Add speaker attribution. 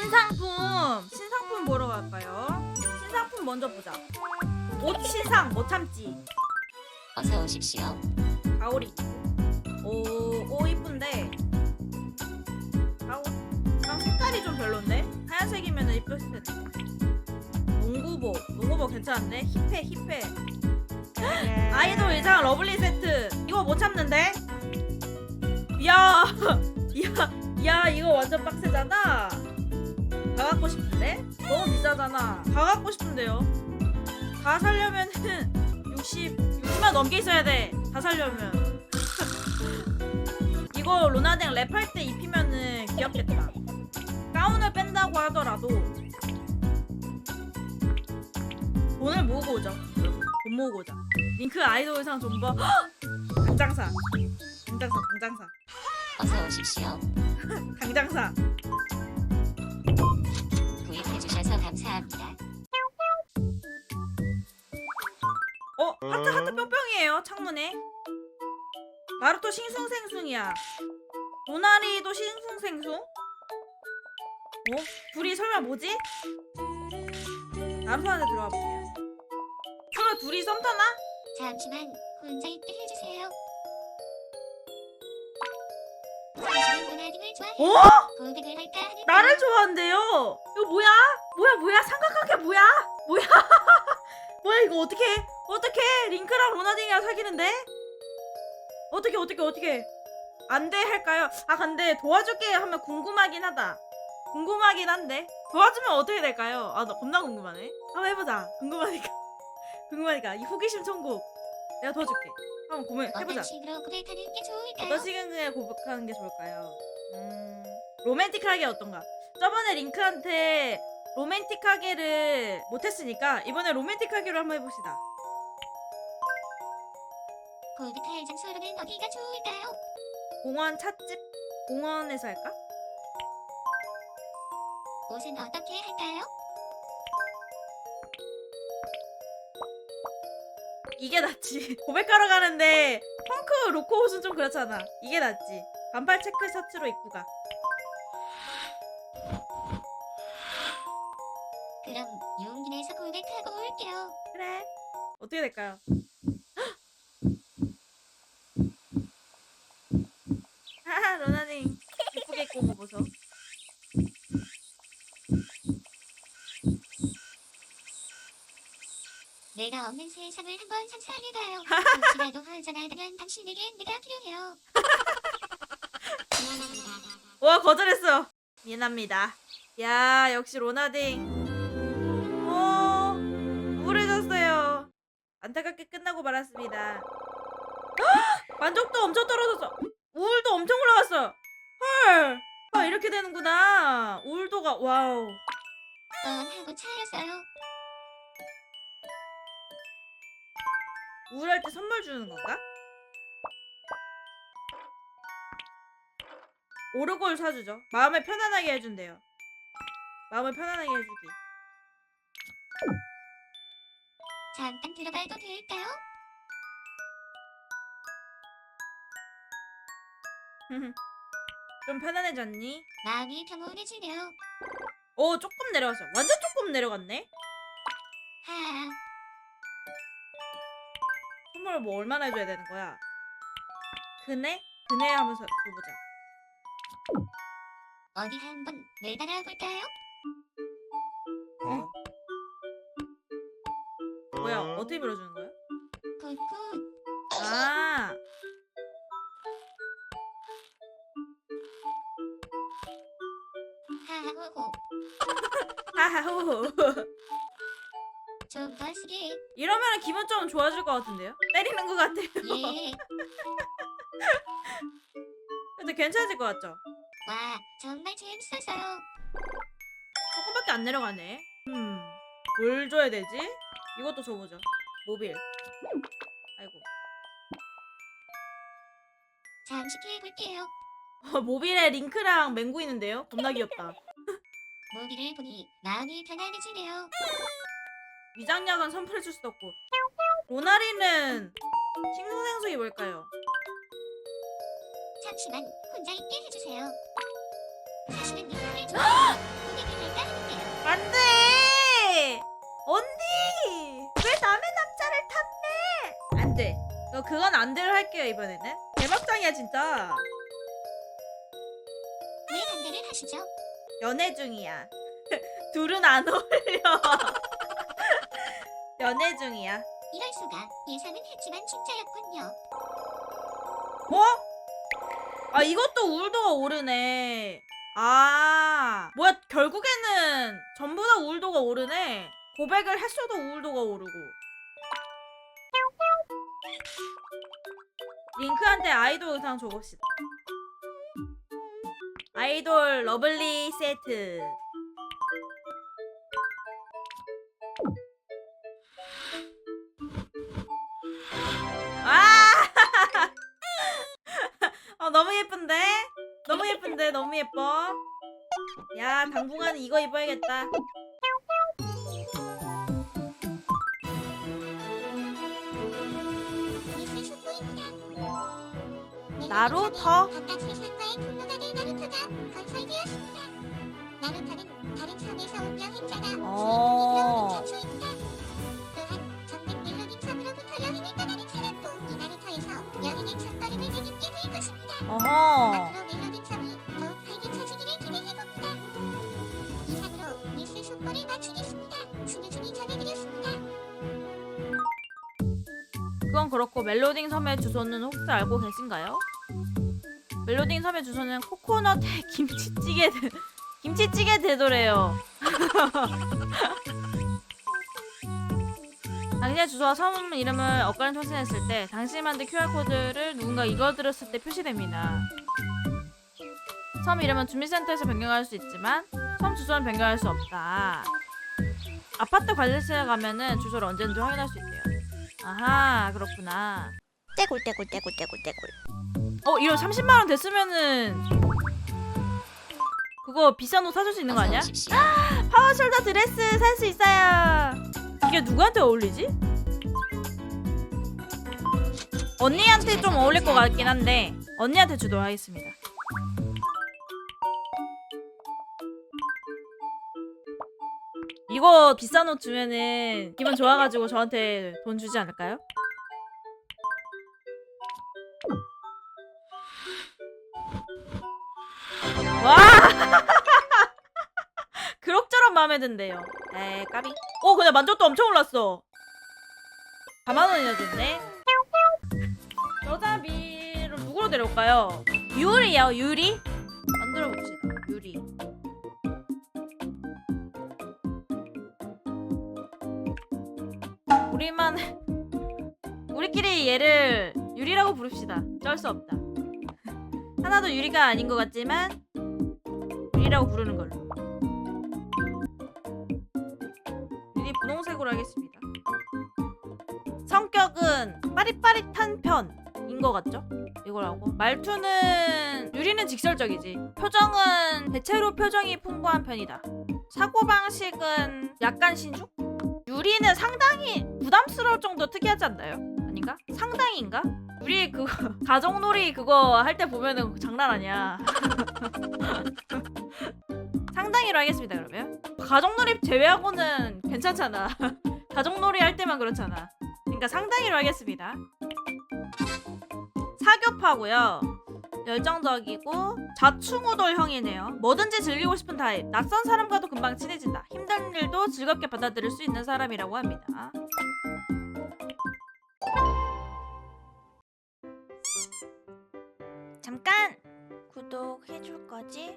Speaker 1: 신상품 신상품 보러 갈까요? 신상품 먼저 보자. 옷 신상 못 참지.
Speaker 2: 어서 오십시오.
Speaker 1: 가오리. 오, 오 이쁜데. 가오. 아, 색깔이 좀 별론데? 하얀색이면 이쁠 텐데. 농구복. 농구복 괜찮은데? 힙해, 힙해. 아이돌 의상 러블리 세트. 이거 못 참는데? 야, 야, 야, 이거 완전 빡세잖아. 다 갖고 싶은데? 너무 비싸잖아. 다 갖고 싶은데요? 다 살려면은 60, 60만 넘게 있어야 돼. 다 살려면. 이거 로나댕 랩할 때 입히면은 귀엽겠다. 가운을 뺀다고 하더라도 돈을 모으고. 여러분. 돈 모으고 오자. 링크 아이돌 의상 존버 당장 사. 당장 사. 당장 사.
Speaker 2: 어서 오십시오.
Speaker 1: 당장 사. 하트 하트 뿅뿅이에요 창문에. 나루토 싱숭생숭이야. 도나리도 싱숭생숭? 어? 둘이 설마 뭐지? 나루토한테 들어가 볼게요. 설마 둘이 썸 타나?
Speaker 2: 잠시만 혼자 있게 해주세요. 당신은 문화등을 좋아해
Speaker 1: 어?
Speaker 2: 고백을 할까 하는
Speaker 1: 나를 좋아한대요. 이거 뭐야? 뭐야 뭐야 삼각관계 뭐야? 뭐야? 뭐야 이거 어떻게 어떻게 링크랑 로나딩이랑 사귀는데? 어떻게 어떻게 어떻게 안돼 할까요? 아 근데 도와줄게 하면 궁금하긴 하다. 궁금하긴 한데 도와주면 어떻게 될까요? 아 나 겁나 궁금하네. 한번 해보자. 궁금하니까 궁금하니까 이 호기심 천국 내가 도와줄게. 한번 고민 해보자.
Speaker 2: 어떤 식으로 고백하는 게 좋을까요?
Speaker 1: 어떤 시간에 고백하는 게 좋을까요? 음, 로맨틱하게 어떤가? 저번에 링크한테 로맨틱하게를 못했으니까 이번에 로맨틱하게로 한번 해봅시다.
Speaker 2: 고백할 장소로는 어디가 좋을까요?
Speaker 1: 공원 찻집? 공원에서 할까?
Speaker 2: 옷은 어떻게 할까요?
Speaker 1: 이게 낫지. 고백하러 가는데 펑크 로코 옷은 좀 그렇잖아. 이게 낫지. 반팔 체크 셔츠로 입고 가.
Speaker 2: 그럼 용기 내서 고백하고 올게요.
Speaker 1: 그래. 어떻게 될까요? 하하 로나님 예쁘게 입고 온 거 보소.
Speaker 2: 내가 없는 세상을 한번 상상해봐요. 혹시라도 허전하다면 당신에게 내가 필요해요. 미안합니다.
Speaker 1: 와 거절했어. 미안합니다. 야 역시 로나딩. 어 우울해졌어요. 안타깝게 끝나고 말았습니다. 헉! 만족도 엄청 떨어졌어. 우울도 엄청 올라갔어. 헐. 아 이렇게 되는구나. 우울도가 와우.
Speaker 2: 뻔하고 차였어요.
Speaker 1: 우울할 때 선물 주는 건가? 오르골 사주죠. 마음을 편안하게 해준대요. 마음을 편안하게 해주기.
Speaker 2: 잠깐 들어가도 될까요?
Speaker 1: 좀 편안해졌니?
Speaker 2: 마음이 평온해지네요.
Speaker 1: 오 조금 내려갔어. 완전 조금 내려갔네.
Speaker 2: 하,
Speaker 1: 선물 뭐 얼마나 해줘야 되는 거야? 그네? 그네 하면서 줘보자.
Speaker 2: 어디 한번 매달아 볼까요?
Speaker 1: 어? 뭐야? 어떻게 밀어주는 거야?
Speaker 2: 굿굿.
Speaker 1: 아.
Speaker 2: 하하호호.
Speaker 1: 하하호.
Speaker 2: 좀더 쓰게.
Speaker 1: 이러면 기분 좀 좋아질 것 같은데요? 때리는 것 같아요.
Speaker 2: 예.
Speaker 1: 근데 괜찮을 것 같죠?
Speaker 2: 와, 정말 재밌었어요.
Speaker 1: 조금밖에 안 내려가네. 음, 뭘 줘야 되지? 이것도 줘보죠. 모빌. 아이고.
Speaker 2: 잠시 해볼게요.
Speaker 1: 어, 모빌에 링크랑 맹구 있는데요? 겁나 귀엽다.
Speaker 2: 무기를 보니 마음이 편안해지네요.
Speaker 1: 위장약은 선물해줄 수도 없고. 로나리는 싱숭생숭이 뭘까요?
Speaker 2: 잠시만 혼자 있게 해주세요. 사실은 좋아해요. 고백을
Speaker 1: 안돼 언니 왜 남의 남자를 탓해 안돼 너 그건 안대로 할게요 이번에는 대박장이야 진짜
Speaker 2: 왜 반대를 하시죠?
Speaker 1: 연애 중이야 둘은 안 어울려 연애 중이야.
Speaker 2: 이럴 수가. 예상은 했지만 진짜였군요.
Speaker 1: 어? 아 이것도 우울도가 오르네. 아 뭐야 결국에는 전부 다 우울도가 오르네. 고백을 했어도 우울도가 오르고. 링크한테 아이돌 의상 줘봅시다. 아이돌 러블리 세트 어, 너무 예쁜데? 너무 예쁜데? 너무 예뻐. 야, 당분간은 이거 입어야겠다. 나루토?
Speaker 2: 바
Speaker 1: 그건 그렇고 멜로딩 섬의 주소는 혹시 알고 계신가요? 멜로딩 섬의 주소는 코코넛 김치찌개 대- 김치찌개 대도래요. 당신의 주소와 섬 이름을 엇갈린 통신했을 때 당신이 만든 QR 코드를 누군가 읽어들었을 때 표시됩니다. 섬 이름은 주민센터에서 변경할 수 있지만 섬 주소는 변경할 수 없다. 아파트 관리실에 가면은 주소를 언제든지 확인할 수 있대요. 아하 그렇구나.
Speaker 3: 떼굴 떼굴 떼굴 떼굴 떼굴
Speaker 1: 어 이거 30만 원 됐으면은 그거 비싼 옷 사줄 수 있는 거 아니야? 파워숄더 드레스 살 수 있어요. 이게 누구한테 어울리지? 언니한테 좀 어울릴 것 같긴 한데 언니한테 주도록 하겠습니다. 이거 비싼 옷 주면은 기분 좋아가지고 저한테 돈 주지 않을까요? 와! 그럭저럭 마음에 든대요. 에 까비. 오 근데 만족도 엄청 올랐어. 4만 원이나 됐네. 여자비를 누구로 데려올까요? 유리요 유리? 만들어 봅시다. 우리만 우리끼리 얘를 유리라고 부릅시다. 쩔 수 없다. 하나도 유리가 아닌 것 같지만 유리라고 부르는 걸로. 유리 분홍색으로 하겠습니다. 성격은 빠릿빠릿한 편인 것 같죠? 이거라고. 말투는 유리는 직설적이지. 표정은 대체로 표정이 풍부한 편이다. 사고 방식은 약간 신중? 유리는 상당히 부담스러울 정도 특이하지 않나요? 아닌가? 상당히인가? 우리 그거 가정놀이 그거 할 때 보면은 장난 아니야. 상당히로 하겠습니다 그러면. 가정놀이 제외하고는 괜찮잖아. 가정놀이 할 때만 그렇잖아. 그러니까 상당히로 하겠습니다. 사교파고요. 열정적이고 자충우돌형이네요. 뭐든지 즐기고 싶은 타입. 낯선 사람과도 금방 친해진다. 힘든 일도 즐겁게 받아들일 수 있는 사람이라고 합니다.
Speaker 3: 잠깐 구독해줄 거지?